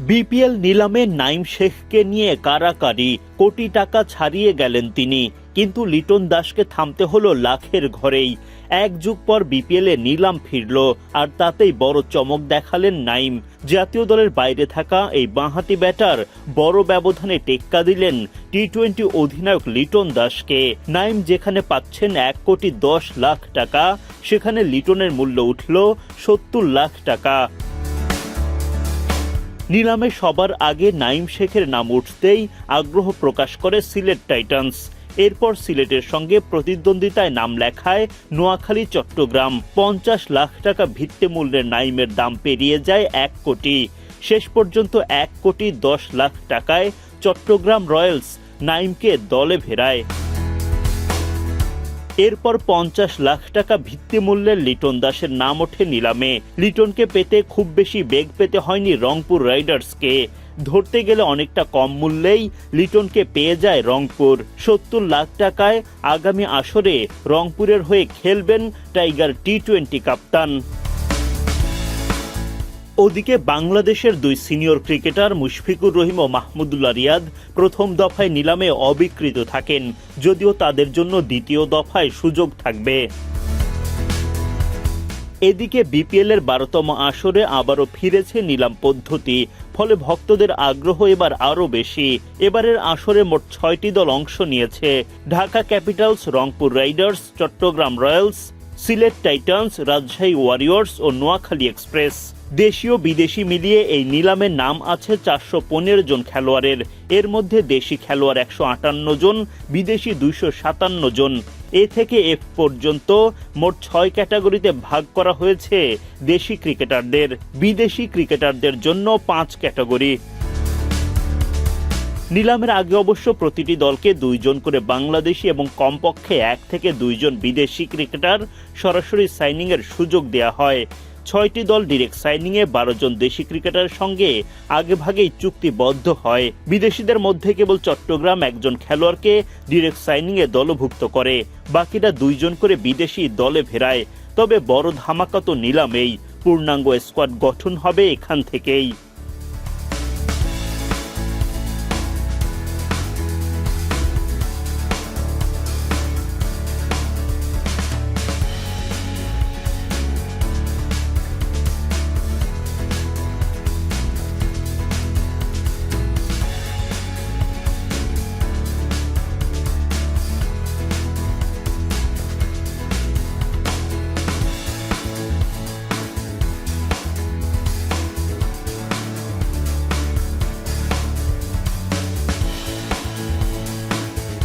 BPL নিলামে নাইম শেখকে নিয়ে কারাকারি, কোটি টাকা ছাড়িয়ে গেলেন তিনি। কিন্তু লিটন দাসকে থামতে হলো লাখের ঘরেই। এক যুগ পর বিপিএল নিলাম ফিরল, আর তাতেই বড় চমক দেখালেন নাইম। জাতীয় দলের বাইরে থাকা এই বাঁহাতি ব্যাটার বড় ব্যবধানে টেক্কা দিলেন টি টোয়েন্টি অধিনায়ক লিটন দাসকে। নাইম যেখানে পাচ্ছেন এক কোটি দশ লাখ টাকা, সেখানে লিটনের মূল্য উঠল সত্তর লাখ টাকা। নিলামে সবার আগে নাইম শেখের নাম উঠতেই আগ্রহ প্রকাশ করে সিলেট টাইটান্স। এরপর সিলেটের সঙ্গে প্রতিদ্বন্দ্বিতায় নাম লেখায় নোয়াখালী, চট্টগ্রাম। পঞ্চাশ লাখ টাকা ভিত্তি মূল্যের নাইমের দাম পেরিয়ে যায় এক কোটি। শেষ পর্যন্ত এক কোটি দশ লাখ টাকায় চট্টগ্রাম রয়্যালস নাইমকে দলে ভেড়ায় এরপর পঞ্চাশ লাখ টাকা ভিত্তিমূল্যের লিটন দাসের নাম ওঠে নিলামে। লিটনকে পেতে খুব বেশি বেগ পেতে হয়নি রংপুর রাইডার্সকে। ধরতে গেলে অনেকটা কম মূল্যেই লিটনকে পেয়ে যায় রংপুর। সত্তর লাখ টাকায় আগামী আসরে রংপুরের হয়ে খেলবেন টাইগার টি টোয়েন্টি কাপ্তান। ওদিকে বাংলাদেশের দুই সিনিয়র ক্রিকেটার মুশফিকুর রহিম ও মাহমুদুল্লাহ রিয়াদ প্রথম দফায় নিলামে অবিকৃত থাকেন, যদিও তাদের জন্য দ্বিতীয় দফায় সুযোগ থাকবে। এদিকে বিপিএল এর বারোতম আসরে আবারও ফিরেছে নিলাম পদ্ধতি, ফলে ভক্তদের আগ্রহ এবার আরও বেশি। এবারের আসরে মোট ছয়টি দল অংশ নিয়েছে, Dhaka Capitals, Rangpur Riders, Chattogram Royals, Sylhet Titans, Rajshahi Warriors ও নোয়াখালী এক্সপ্রেস। দেশীয় বিদেশি মিলিয়ে এই নিলামের নাম আছে চারশো পনেরো জন খেলোয়াড়ের। এর মধ্যে দেশি খেলোয়াড় একশো আটান্ন জন, বিদেশি দুইশো সাতান্ন জন। এ থেকে এফ পর্যন্ত মোট ছয় ক্যাটাগরিতে ভাগ করা হয়েছে দেশি ক্রিকেটারদের। বিদেশি ক্রিকেটারদের জন্য পাঁচ ক্যাটাগরি। নিলামের আগে অবশ্য প্রতিটি দলকে দুইজন করে বাংলাদেশি এবং কমপক্ষে এক থেকে দুইজন বিদেশি ক্রিকেটার সরাসরি সাইনিংয়ের সুযোগ দেওয়া হয়। ছয়টি দল ডিরেক্ট সাইনিংয়ে বারো জন দেশি ক্রিকেটারের সঙ্গে আগেভাগেই চুক্তিবদ্ধ হয়। বিদেশিদের মধ্যে কেবল চট্টগ্রাম একজন খেলোয়াড়কে ডিরেক্ট সাইনিংয়ে দলভুক্ত করে, বাকিরা দুইজন করে বিদেশি দলে ফেরায়। তবে বড় ধামাকা তো নিলামেই, পূর্ণাঙ্গ স্কোয়াড গঠন হবে এখান থেকেই।